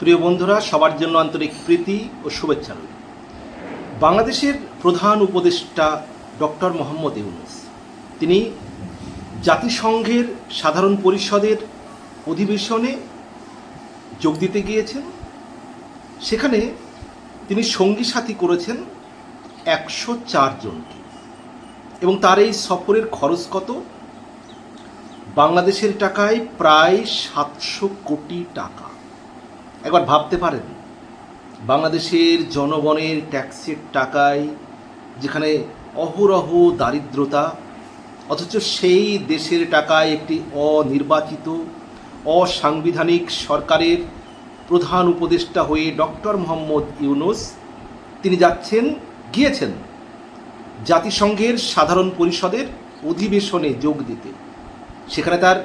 প্রিয় বন্ধুরা, সবার জন্য আন্তরিক প্রীতি ও শুভেচ্ছা রইল। বাংলাদেশের প্রধান উপদেষ্টা ডক্টর মোহাম্মদ ইউনুস, তিনি জাতিসংঘের সাধারণ পরিষদের অধিবেশনে যোগ দিতে গিয়েছেন। সেখানে তিনি সঙ্গী সাথী করেছেন একশো জনকে। এবং তার এই সফরের খরচ কত? বাংলাদেশের টাকায় প্রায় সাতশো কোটি টাকা। একবার ভাবতে পারেন, বাংলাদেশের জনগণের ট্যাক্সের টাকায় যেখানে অহরহ দারিদ্রতা, অথচ সেই দেশের টাকায় একটি অনির্বাচিত, অসাংবিধানিক সরকারের প্রধান উপদেষ্টা হয়ে ডক্টর মোহাম্মদ ইউনুস তিনি যাচ্ছেন, গিয়েছেন জাতিসংঘের সাধারণ পরিষদের অধিবেশনে যোগ দিতে। সেখানে তার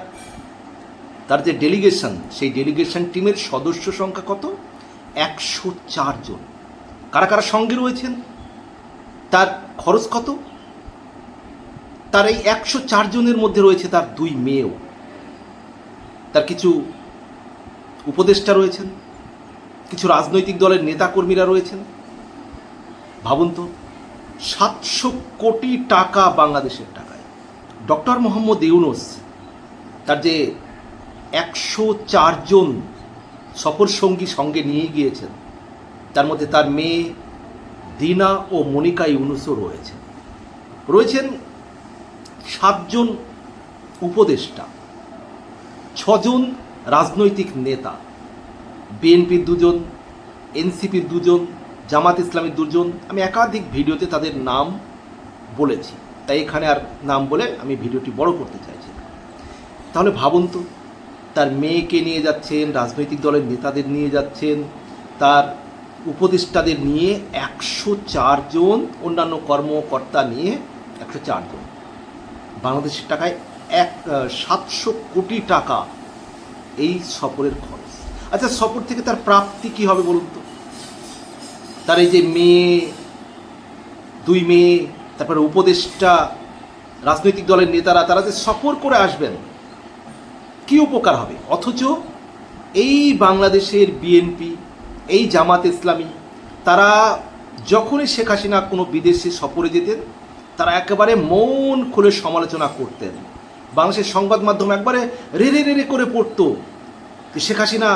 তার যে ডেলিগেশন সেই ডেলিগেশন টিমের সদস্য সংখ্যা কত? একশো চারজন কারা কারা সঙ্গে রয়েছেন? তার খরচ কত? তার এই একশো চারজনের মধ্যে রয়েছে তার দুই মেয়েও। তার কিছু উপদেষ্টা রয়েছেন, কিছু রাজনৈতিক দলের নেতাকর্মীরা রয়েছেন। ভাবুন তো, সাতশো কোটি টাকা বাংলাদেশের টাকায়। ডক্টর মোহাম্মদ ইউনুস, তার যে একশো চারজন সফর সঙ্গী সঙ্গে নিয়ে গিয়েছেন। তার মধ্যে তার মেয়ে দিনা ও মনিকা ইউনুসও রয়েছেন। রয়েছেন সাতজন উপদেষ্টা, ছজন রাজনৈতিক নেতা, বিএনপির দুজন, এনসিপির দুজন, জামাত ইসলামের দুজন। আমি একাধিক ভিডিওতে তাদের নাম বলেছি, তাই এখানে আর নাম বলে আমি ভিডিওটি বড় করতে চাইছি তাহলে ভাবুন তো তার মেয়েকে নিয়ে যাচ্ছেন, রাজনৈতিক দলের নেতাদের নিয়ে যাচ্ছেন, তার উপদেষ্টাদের নিয়ে একশো জন অন্যান্য কর্মকর্তা নিয়ে একশো জন। বাংলাদেশের টাকায় এক সাতশো কোটি টাকা এই সফরের খরচ। আচ্ছা সফর থেকে তার প্রাপ্তি কি হবে বলুন তো? তার এই যে মেয়ে, দুই মেয়ে, তারপরে উপদেষ্টা, রাজনৈতিক দলের নেতারা, তারা যে সফর করে আসবেন কি উপকার হবে? অথচ এই বাংলাদেশের বিএনপি এই জামাত ইসলামী, তারা যখনই শেখ হাসিনা কোনো বিদেশে সফরে যেতেন, তারা একেবারে মন খুলে সমালোচনা করতেন। বাংলাদেশের সংবাদ মাধ্যম একবারে রেড়ে রেড়ে করে পড়তো শেখ হাসিনা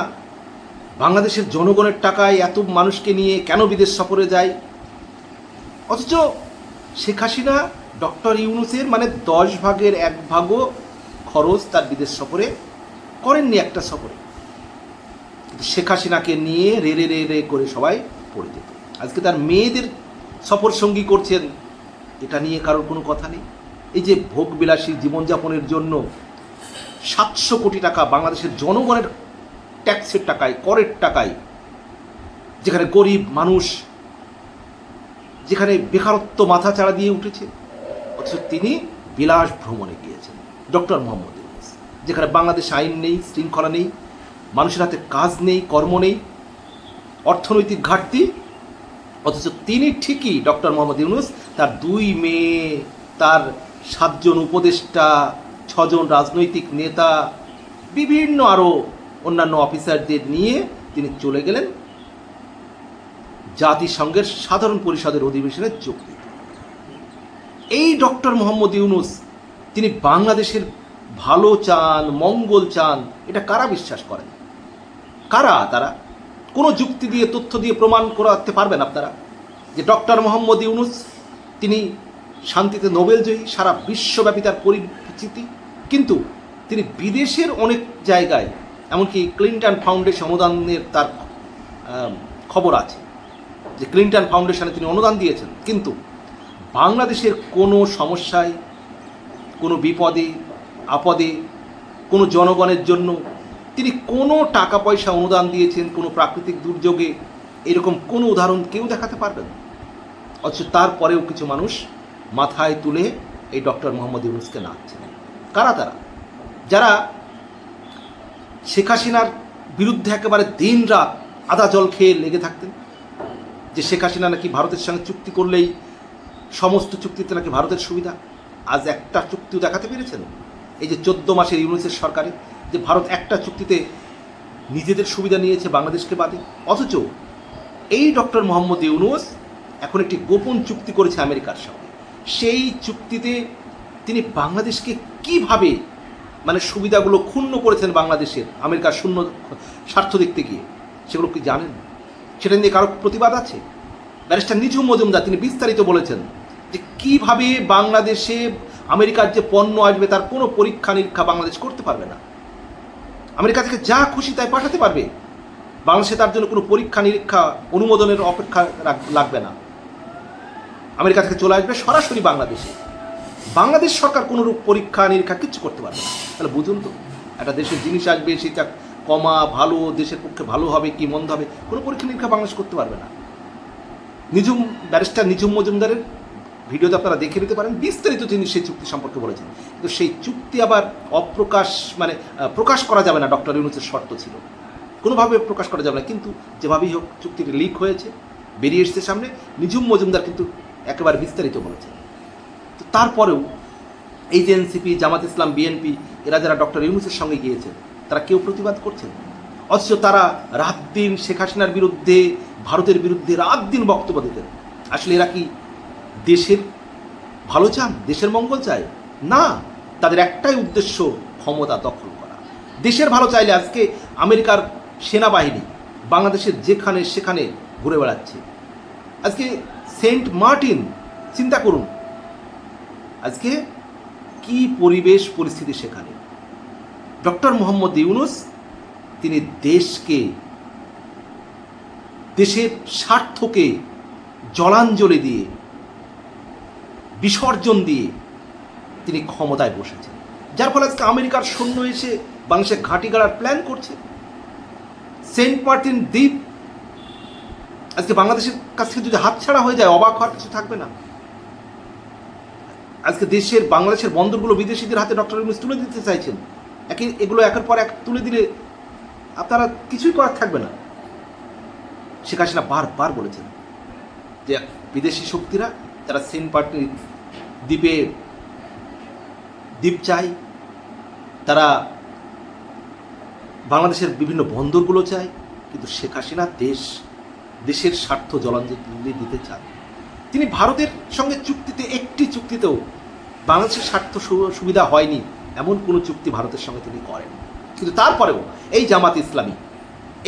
বাংলাদেশের জনগণের টাকায় এত মানুষকে নিয়ে কেন বিদেশ সফরে যায়? অথচ শেখ হাসিনা ডক্টর ইউনুসের মানে দশ ভাগের এক ভাগও খরচ তার বিদেশ সফরে করেননি একটা সফরে। শেখ হাসিনাকে নিয়ে রে রে রে রে করে সবাই পড়ে যেত। আজকে তার মেয়েদের সফর সঙ্গী করছেন, এটা নিয়ে কারোর কোনো কথা নেই। এই যে ভোগবিলাসী জীবনযাপনের জন্য সাতশো কোটি টাকা বাংলাদেশের জনগণের ট্যাক্সের টাকায়, করের টাকায়, যেখানে গরিব মানুষ, যেখানে বেকারত্ব মাথা চাড়া দিয়ে উঠেছে, অথচ তিনি বিলাস ভ্রমণে গিয়েছেন। ডক্টর মোহাম্মদ যেখানে বাংলাদেশ আইন নেই, শৃঙ্খলা নেই, মানুষের হাতে কাজ নেই, কর্ম নেই, অর্থনৈতিক ঘাটতি, অথচ তিনি ঠিকই ডক্টর মোহাম্মদ ইউনুস, তার দুই মেয়ে, তার সাতজন উপদেষ্টা, ছজন রাজনৈতিক নেতা, বিভিন্ন আরও অন্যান্য অফিসারদের নিয়ে তিনি চলে গেলেন জাতিসংঘের সাধারণ পরিষদের অধিবেশনে যোগ দিতে। এই ডক্টর মোহাম্মদ ইউনুস তিনি বাংলাদেশের ভালো চান, মঙ্গল চান, এটা কারা বিশ্বাস করেন? কারা তারা? কোনো যুক্তি দিয়ে, তথ্য দিয়ে প্রমাণ করাতে পারবেন আপনারা? যে ডক্টর মোহাম্মদ ইউনুস, তিনি শান্তিতে নোবেল জয়ী, সারা বিশ্বব্যাপী তার পরিচিতি। কিন্তু তিনি বিদেশের অনেক জায়গায়, এমনকি ক্লিন্টন ফাউন্ডেশন অনুদানের তার খবর আছে, যে ক্লিন্টন ফাউন্ডেশনে তিনি অনুদান দিয়েছেন। কিন্তু বাংলাদেশের কোনো সমস্যায় কোনো বিপদে, আপদে, কোনো জনগণের জন্য তিনি কোনো টাকা পয়সা অনুদান দিয়েছেন, কোনো প্রাকৃতিক দুর্যোগে এরকম কোনো উদাহরণ কেউ দেখাতে পারবেন। অথচ তারপরেও কিছু মানুষ মাথায় তুলে এই ডক্টর মোহাম্মদ ইউনুসকে নাচছেন কারা তারা? যারা শেখ হাসিনার বিরুদ্ধে একেবারে দিন রাত আদা জল খেয়ে লেগে থাকতেন, যে শেখ হাসিনা নাকি ভারতের সঙ্গে চুক্তি করলেই সমস্ত চুক্তিতে নাকি ভারতের সুবিধা। আজ একটা চুক্তিও দেখাতে পেরেছেন? এই যে চোদ্দ মাসের ইউনিসের সরকারে যে ভারত একটা চুক্তিতে নিজেদের সুবিধা নিয়েছে বাংলাদেশকে বাদে, অথচ এই ডক্টর মোহাম্মদ ইউনুস এখন একটি গোপন চুক্তি করেছে আমেরিকার সঙ্গে সেই চুক্তিতে তিনি বাংলাদেশকে কীভাবে মানে সুবিধাগুলো ক্ষুণ্ণ করেছেন বাংলাদেশের, আমেরিকার শূন্য স্বার্থ দেখতে গিয়ে, সেগুলো কি জানেন? সেটা নিয়ে কারও প্রতিবাদ আছে? ব্যারিস্টার নিঝুম মজুমদার তিনি বিস্তারিত বলেছেন। যে কীভাবে বাংলাদেশে আমেরিকার যে পণ্য আসবে তার কোনো পরীক্ষা নিরীক্ষা বাংলাদেশ করতে পারবে না। আমেরিকা থেকে যা খুশি তাই পাঠাতে পারবে। বাংলাদেশে তার জন্য কোনো পরীক্ষা নিরীক্ষা অনুমোদনের অপেক্ষা লাগবে না। আমেরিকা থেকে চলে আসবে সরাসরি বাংলাদেশে। বাংলাদেশ সরকার কোনো রূপ পরীক্ষা নিরীক্ষা কিচ্ছু করতে পারবে না। তাহলে বুঝুন তো, একটা দেশের জিনিস আসবে, সেটা কমা, ভালো, দেশের পক্ষে ভালো হবে কি মন্দ হবে, কোনো পরীক্ষা নিরীক্ষা বাংলাদেশ করতে পারবে না। নিজুম, ব্যারিস্টার নিজুম মজুমদারের ভিডিওতে আপনারা দেখে নিতে পারেন, বিস্তারিত তিনি সেই চুক্তি সম্পর্কে বলেছেন। কিন্তু সেই চুক্তি আবার অপ্রকাশ মানে প্রকাশ করা যাবে না, ডক্টর ইউনুসের শর্ত ছিল। কোনোভাবে প্রকাশ করা যাবে না, কিন্তু যেভাবেই হোক চুক্তিটি লিক হয়েছে, বেরিয়ে এসেছে সামনে, নিজুম মজুমদার কিন্তু একেবারে বিস্তারিত বলেছেন। তো তারপরেও এই যে এনসিপি, জামাত ইসলাম, বিএনপি, এরা যারা ডক্টর ইউনুসের সঙ্গে গিয়েছেন, তারা কেউ প্রতিবাদ করছেন? অথচ তারা রাত দিন শেখ হাসিনার বিরুদ্ধে, ভারতের বিরুদ্ধে রাত দিন বক্তব্য দিতেন। আসলে এরা কি দেশের ভালো চান, দেশের মঙ্গল চায়? না, তাদের একটাই উদ্দেশ্য ক্ষমতা দখল করা। দেশের ভালো চাইলে আজকে আমেরিকার সেনাবাহিনী বাংলাদেশের যেখানে সেখানে ঘুরে বেড়াচ্ছে। আজকে সেন্ট মার্টিন, চিন্তা করুন। আজকে কি পরিবেশ, পরিস্থিতি সেখানে? ডক্টর মোহাম্মদ ইউনুস, তিনি দেশকে, দেশের স্বার্থকে জলাঞ্জলি দিয়ে বিসর্জন দিয়ে তিনি ক্ষমতায় বসেছেন। যার ফলে আজকে আমেরিকার সৈন্য এসে বাংলাদেশের ঘাঁটি গাড়ার প্ল্যান করছে। সেন্ট মার্টিন দ্বীপ আজকে বাংলাদেশের কাছ থেকে যদি হাতছাড়া হয়ে যায়, অবাক হওয়ার কিছু থাকবে না। আজকে দেশের, বাংলাদেশের বন্দরগুলো বিদেশিদের হাতে ডক্টর ইউনুস তুলে দিতে চাইছেন। একে, এগুলো একের পর এক তুলে দিলে আপনারা কিছুই করার থাকবে না। শেখ হাসিনা বারবার বলেছেন যে বিদেশি শক্তিরা তারা পার্টি দ্বীপে দ্বীপ চায়। তারা বাংলাদেশের বিভিন্ন বন্দরগুলো চায়, কিন্তু শেখ হাসিনা দেশ, দেশের স্বার্থ জলাঞ্জলি দিতে চান তিনি ভারতের সঙ্গে চুক্তিতে, একটি চুক্তিতেও বাংলাদেশের স্বার্থ সুবিধা হয়নি, এমন কোনো চুক্তি ভারতের সঙ্গে তিনি করেন। কিন্তু তারপরেও এই জামাত ইসলামী,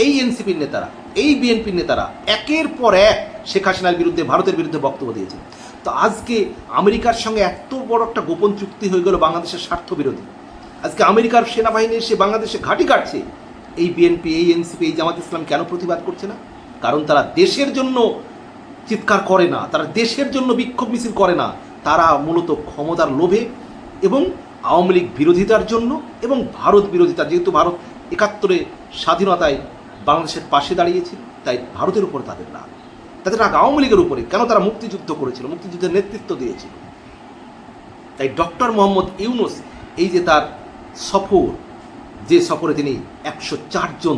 এই এনসিপির নেতারা, এই বিএনপির নেতারা একের পর এক শেখ হাসিনার বিরুদ্ধে, ভারতের বিরুদ্ধে বক্তব্য দিয়েছেন। তো আজকে আমেরিকার সঙ্গে এত বড় একটা গোপন চুক্তি হয়ে গেল বাংলাদেশের স্বার্থ বিরোধী। আজকে আমেরিকার সেনাবাহিনী এসে বাংলাদেশে ঘাঁটি কাটছে। এই বিএনপি এই এনসিপি এই জামাত ইসলাম কেন প্রতিবাদ করছে না? কারণ তারা দেশের জন্য চিৎকার করে না, তারা দেশের জন্য বিক্ষোভ মিছিল করে না। তারা মূলত ক্ষমতার লোভে এবং আওয়ামী লীগ বিরোধিতার জন্য এবং ভারত বিরোধিতা যেহেতু ভারত একাত্তরে স্বাধীনতায় বাংলাদেশের পাশে দাঁড়িয়েছিল, তাই ভারতের উপর তাদের রাগ। তাদের রাগ আওয়ামী লীগের উপরে। কেন তারা মুক্তিযুদ্ধ করেছিল? মুক্তিযুদ্ধের নেতৃত্ব দিয়েছিল। তাই ডক্টর মোহাম্মদ ইউনুস, এই যে তার সফর, যে সফরে তিনি একশো চারজন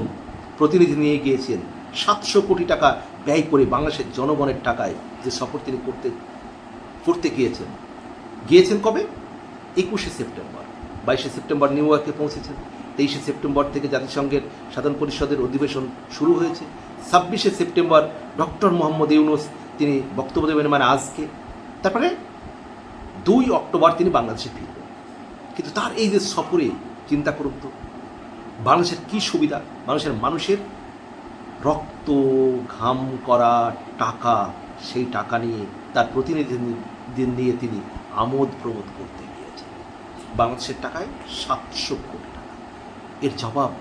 প্রতিনিধি নিয়ে গিয়েছেন, সাতশো কোটি টাকা ব্যয় করে বাংলাদেশের জনগণের টাকায় যে সফর তিনি করতে করতে গিয়েছেন। গিয়েছেন কবে? একুশে সেপ্টেম্বর। বাইশে সেপ্টেম্বর নিউ ইয়র্কে পৌঁছেছেন। তেইশে সেপ্টেম্বর থেকে জাতিসংঘের সাধারণ পরিষদের অধিবেশন শুরু হয়েছে। ছাব্বিশে সেপ্টেম্বর ডক্টর মোহাম্মদ ইউনুস তিনি বক্তব্য দেবেন মানে আজকে। তারপরে দুই অক্টোবর তিনি বাংলাদেশে ফিরবেন। কিন্তু তার এই যে সফরে চিন্তা করুন তো, বাংলাদেশের কী সুবিধা? বাংলাদেশের মানুষের রক্ত, ঘাম করা টাকা, সেই টাকা নিয়ে তার প্রতিনিধি নিয়ে তিনি আমোদ প্রমোদ করতে গিয়েছেন। বাংলাদেশের টাকায় সাতশো কোটি এর জবাব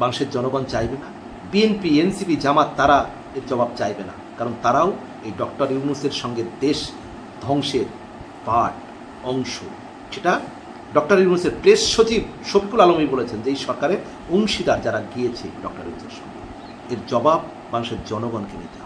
মানুষের জনগণ চাইবে না। বিএনপি এনসিপি জামাত, তারা এর জবাব চাইবে না। কারণ তারাও এই ডক্টর ইউনুসের সঙ্গে দেশ ধ্বংসের পার্ট অংশ। সেটা ডক্টর ইউনুসের প্রেস সচিব শফিকুল আলমী বলেছেন যে এই সরকারের অংশীদার যারা গিয়েছে ডক্টর ইউনুসের সঙ্গে, এর জবাব মানুষের জনগণকে নিতে